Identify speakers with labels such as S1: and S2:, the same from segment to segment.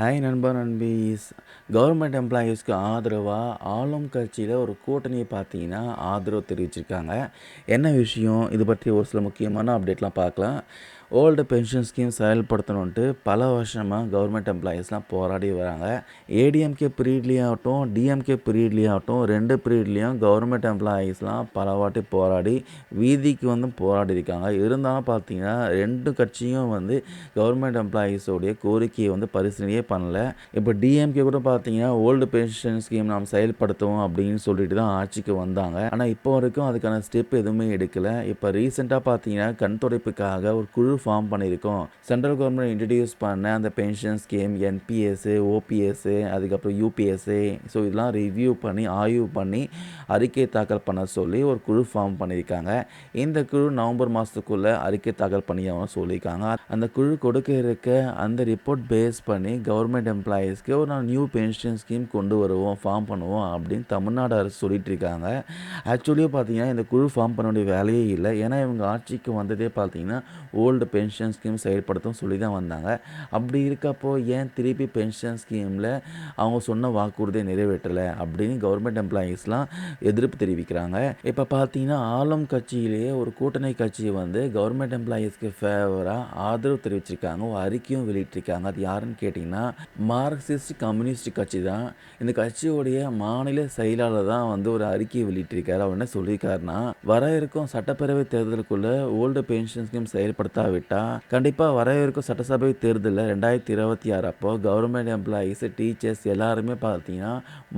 S1: Hi நண்பா நண்பீஸ். Government எம்ப்ளாயீஸ்க்கு ஆதரவாக ஆளும் கட்சியில் ஒரு கூட்டணியை பார்த்தீங்கன்னா ஆதரவு தெரிவிச்சிருக்காங்க. என்ன விஷயம்? இது பற்றி ஒரு சில முக்கியமான அப்டேட்லாம் பார்க்கலாம். ஓல்டு பென்ஷன் ஸ்கீம் செயல்படுத்தணுன்ட்டு பல வருஷமாக கவர்மெண்ட் எம்ப்ளாயீஸ்லாம் போராடி வராங்க. ஏடிஎம்கே பீரியட்லேயாகட்டும் டிஎம்கே பீரியட்லேயாகட்டும் ரெண்டு பீரியட்லேயும் கவர்மெண்ட் எம்ப்ளாயீஸ்லாம் பல வாட்டி போராடி வீதிக்கு வந்து போராடி இருக்காங்க. இருந்தாலும் பார்த்தீங்கன்னா ரெண்டு கட்சியும் வந்து கவர்மெண்ட் எம்ப்ளாயீஸோடைய கோரிக்கையை வந்து பரிசீலனையே பண்ணல. இப்போ டிஎம்கே கூட பார்த்தீங்கன்னா ஓல்டு பென்ஷன் ஸ்கீம் நாம் செயல்படுத்துவோம் அப்படின்னு சொல்லிட்டு தான் ஆட்சிக்கு வந்தாங்க. ஆனால் இப்போ வரைக்கும் அதுக்கான ஸ்டெப் எதுவுமே எடுக்கலை. இப்போ ரீசெண்டாக பார்த்தீங்கன்னா கண் துடைப்புக்காக ஒரு குழு ஃபார்ம் பண்ணியிருக்கோம். சென்ட்ரல் கவர்மெண்ட் இன்ட்ரடியூஸ் பண்ண அந்த பென்ஷன் ஸ்கீம் என்பிஎஸ்ஸு ஓபிஎஸ்ஸு அதுக்கப்புறம் யூபிஎஸ்ஸு ஸோ இதெல்லாம் ரிவ்யூ பண்ணி ஆய்வு பண்ணி அறிக்கை தாக்கல் பண்ண சொல்லி ஒரு குழு ஃபார்ம் பண்ணியிருக்காங்க. இந்த குழு நவம்பர் மாதத்துக்குள்ளே அறிக்கை தாக்கல் பண்ணி அவங்க சொல்லியிருக்காங்க. அந்த குழு கொடுக்க இருக்க அந்த ரிப்போர்ட் பேஸ் பண்ணி கவர்மெண்ட் எம்ப்ளாயீஸ்க்கு ஒரு நான் நியூ பென்ஷன் ஸ்கீம் கொண்டு வருவோம் ஃபார்ம் பண்ணுவோம் அப்படின்னு தமிழ்நாடு அரசு சொல்லிட்டு இருக்காங்க. ஆக்சுவலியாக பார்த்தீங்கன்னா இந்த குழு ஃபார்ம் பண்ண வேண்டிய வேலையே இல்லை. ஏன்னா இவங்க ஆட்சிக்கு வந்ததே பார்த்தீங்கன்னா ஓல்டு பென்ஷன் ஸ்கீம் செயல்படுத்தும் சொல்லி தான் வந்தாங்க. அப்படி இருக்கப்போ ஏன் திருப்பி பென்ஷன் ஸ்கீமில் அவங்க சொன்ன வாக்குறுதியை நிறைவேற்றலை அப்படின்னு கவர்மெண்ட் எம்ப்ளாயீஸ்லாம் எதிர்ப்பு தெரிவிக்கிறாங்க. இப்போ பார்த்தீங்கன்னா ஆளும் கட்சியிலேயே ஒரு கூட்டணி கட்சி வந்து கவர்மெண்ட் எம்ப்ளாயீஸ்க்கு ஃபேவராக ஆதரவு தெரிவிச்சிருக்காங்க ஒரு அறிக்கையும் வெளியிட்டிருக்காங்க. அது யாருன்னு கேட்டிங்கன்னா மார்க்சிஸ்ட் கம்யூனிஸ்ட் கட்சி தான். இந்த கட்சியோடைய மாநில செயலாளர் தான் வந்து ஒரு அறிக்கையை வெளியிட்டிருக்காரு. அவர் என்ன சொல்லியிருக்காருன்னா வர இருக்கும் சட்டப்பேரவை தேர்தலுக்குள்ளே ஓல்டு பென்ஷன் ஸ்கீம் இல்லாவிட்டால் கண்டிப்பாக வர இருக்கும் சட்டசபை தேர்தலில் ரெண்டாயிரத்தி இருபத்தி ஆறு அப்போ கவர்மெண்ட் எம்ப்ளாயீஸ் டீச்சர்ஸ் எல்லாருமே பார்த்தீங்கன்னா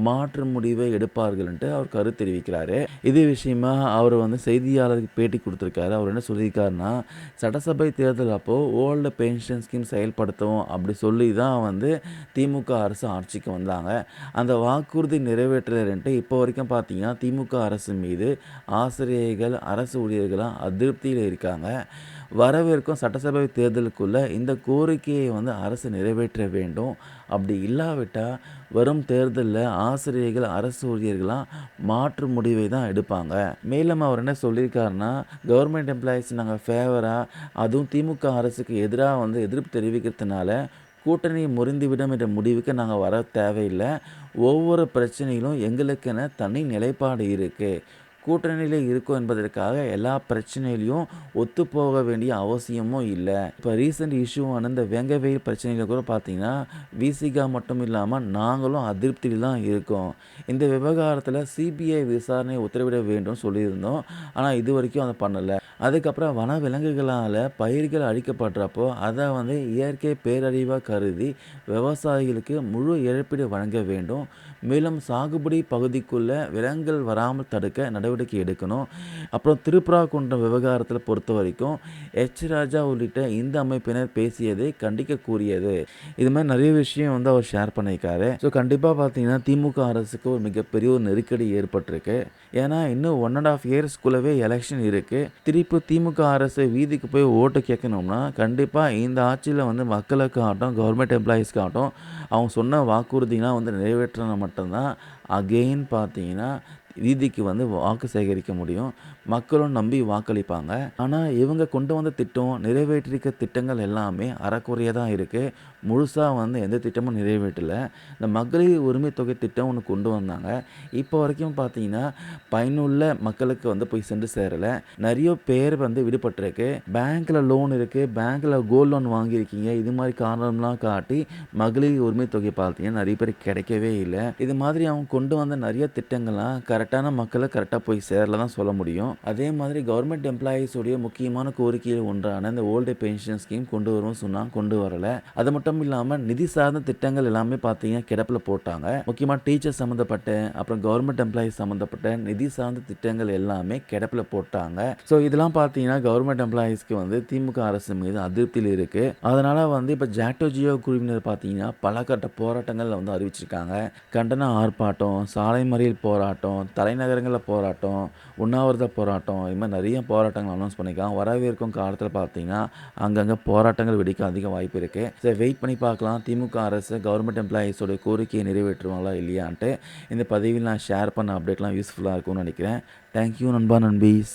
S1: மாற்று முடிவை எடுப்பார்கள்ன்ட்டு அவர் கருத்து தெரிவிக்கிறாரு. இது விஷயமா அவர் வந்து செய்தியாளருக்கு பேட்டி கொடுத்துருக்காரு. அவர் என்ன சொல்லியிருக்காருன்னா சட்டசபை தேர்தல் அப்போது ஓல்டு பென்ஷன் ஸ்கீம் செயல்படுத்தவும் அப்படி சொல்லி தான் வந்து திமுக அரசு ஆட்சிக்கு வந்தாங்க. அந்த வாக்குறுதி நிறைவேற்றலன்ட்டு இப்போ வரைக்கும் பார்த்தீங்கன்னா திமுக அரசு மீது ஆசிரியர்கள் அரசு ஊழியர்களாக அதிருப்தியில் இருக்காங்க. இருக்கும். சட்டசபை தேர்தலுக்குள்ளே இந்த கோரிக்கையை வந்து அரசு நிறைவேற்ற வேண்டும். அப்படி இல்லாவிட்டால் வரும் தேர்தலில் ஆசிரியர்கள் அரசு ஊழியர்களாக மாற்று முடிவை தான் எடுப்பாங்க. மேலும் அவர் என்ன சொல்லியிருக்காருன்னா கவர்மெண்ட் எம்ப்ளாயீஸ் நாங்கள் ஃபேவராக அதுவும் திமுக அரசுக்கு எதிராக வந்து எதிர்ப்பு தெரிவிக்கிறதுனால கூட்டணி முறிந்துவிடும் என்ற முடிவுக்கு நாங்கள் வர தேவையில்லை. ஒவ்வொரு பிரச்சனையிலும் எங்களுக்கென தனி நிலைப்பாடு இருக்குது கூட்டணியில் இருக்கும் என்பதற்காக எல்லா பிரச்சனையிலையும் ஒத்து போக வேண்டிய அவசியமும் இல்லை. இப்போ ரீசெண்ட் இஷ்யூவான இந்த வெங்கவெயில் பிரச்சனையில் கூட பார்த்தீங்கன்னா விசிகா மட்டும் இல்லாமல் நாங்களும் அதிருப்தியில் தான் இருக்கோம். இந்த விவகாரத்தில் சிபிஐ விசாரணை உத்தரவிட வேண்டும் சொல்லியிருந்தோம். ஆனால் இது வரைக்கும் அதை பண்ணலை. அதுக்கப்புறம் வன விலங்குகளால் பயிர்கள் அழிக்கப்படுறப்போ அதை வந்து இயற்கை பேரழிவாக கருதி விவசாயிகளுக்கு முழு இழப்பீடு வழங்க வேண்டும். மேலும் சாகுபடி பகுதிக்குள்ளே விலங்குகள் வராமல் தடுக்க நடவடிக்கை எடுக்கணும். அப்புறம் திருப்புராகுன்றம் விவகாரத்தில் பொறுத்த வரைக்கும் எச் ராஜா உள்ளிட்ட இந்த அமைப்பினர் பேசியதை கண்டிக்கக்கூடியது. இது மாதிரி நிறைய விஷயம் வந்து அவர் ஷேர் பண்ணியிருக்காரு. ஸோ கண்டிப்பாக பார்த்தீங்கன்னா திமுக அரசுக்கு ஒரு மிகப்பெரிய ஒரு நெருக்கடி ஏற்பட்டிருக்கு. ஏன்னா இன்னும் ஒன் அண்ட் ஆஃப் இயர்ஸ்க்குள்ளவே எலெக்ஷன் இருக்குது திருப்பி திமுக அரசு வீதிக்கு போய் ஓட்டு கேட்கணும்னா கண்டிப்பாக இந்த ஆட்சியில் வந்து மக்களுக்கு ஆகட்டும் கவர்மெண்ட் எம்ப்ளாயீஸ்க்கு ஆகட்டும் அவங்க சொன்ன வாக்குறுதிலாம் வந்து நிறைவேற்றினா மட்டும்தான் அகெயின் பார்த்தீங்கன்னா ரீதிக்கு வந்து வாக்கு சேகரிக்க முடியும். மக்களும் நம்பி வாக்களிப்பாங்க. ஆனால் இவங்க கொண்டு வந்த திட்டம் நிறைவேற்றிருக்க திட்டங்கள் எல்லாமே அறக்குறையாக தான் இருக்குது முழுசாக வந்து எந்த திட்டமும் நிறைவேற்றலை. இந்த மகளிர் உரிமை தொகை திட்டம் ஒன்று கொண்டு வந்தாங்க. இப்போ வரைக்கும் பார்த்தீங்கன்னா பயனுள்ள மக்களுக்கு வந்து போய் சென்று சேரலை. நிறைய பேர் வந்து விடுபட்டிருக்கு. பேங்க்கில் லோன் இருக்குது பேங்க்கில் கோல்ட் லோன் வாங்கியிருக்கீங்க. இது மாதிரி காரணம்லாம் காட்டி மகளிர் உரிமை தொகை பார்த்தீங்கன்னா நிறைய பேர் கிடைக்கவே இல்லை. இது மாதிரி அவங்க கொண்டு வந்த நிறைய திட்டங்கள்லாம் கரெக்டான மக்களை கரெக்டாக போய் சேரல தான் சொல்ல முடியும். அதே மாதிரி கவர்மெண்ட் எம்ப்ளாயீஸுடைய முக்கியமான கோரிக்கையில் ஒன்றான இந்த ஓல்டு பென்ஷன் ஸ்கீம் கொண்டு வருவோம் சொன்னால் கொண்டு வரலை. அது மட்டும் இல்லாமல் நிதி சார்ந்த திட்டங்கள் எல்லாமே பார்த்தீங்கன்னா கிடப்பில் போட்டாங்க. முக்கியமாக டீச்சர் சம்மந்தப்பட்ட அப்புறம் கவர்மெண்ட் எம்ப்ளாயீஸ் சம்மந்தப்பட்ட நிதி சார்ந்த திட்டங்கள் எல்லாமே கிடப்பில் போட்டாங்க. ஸோ இதெல்லாம் பார்த்தீங்கன்னா கவர்மெண்ட் எம்ப்ளாயீஸ்க்கு வந்து திமுக அரசு மீது அதிருப்தியில் இருக்குது அதனால் வந்து இப்போ ஜாக்டோ ஜியோ குழுவினர் பார்த்தீங்கன்னா பல கட்ட போராட்டங்கள் வந்து அறிவிச்சிருக்காங்க. கண்டன ஆர்ப்பாட்டம் சாலை மறியல் போராட்டம் தலைநகரங்களில் போராட்டம் உண்ணாவிரத போராட்டம் இது மாதிரி நிறைய போராட்டங்கள் அனௌன்ஸ் பண்ணியிருக்காங்க. வரவேற்கும் காலத்தில் பார்த்தீங்கன்னா அங்கங்கே போராட்டங்கள் வெடிக்க அதிக வாய்ப்பு இருக்குது சரி வெயிட் பண்ணி பார்க்கலாம். திமுக அரசு கவர்மெண்ட் எம்ப்ளாயீஸோட கோரிக்கையை நிறைவேற்றுவாங்களா இல்லையான்ட்டு இந்த பதிவில் நான் ஷேர் பண்ண அப்டேட்லாம் யூஸ்ஃபுல்லாக இருக்கும்னு நினைக்கிறேன். தேங்க்யூ நண்பா நண்பீஸ்.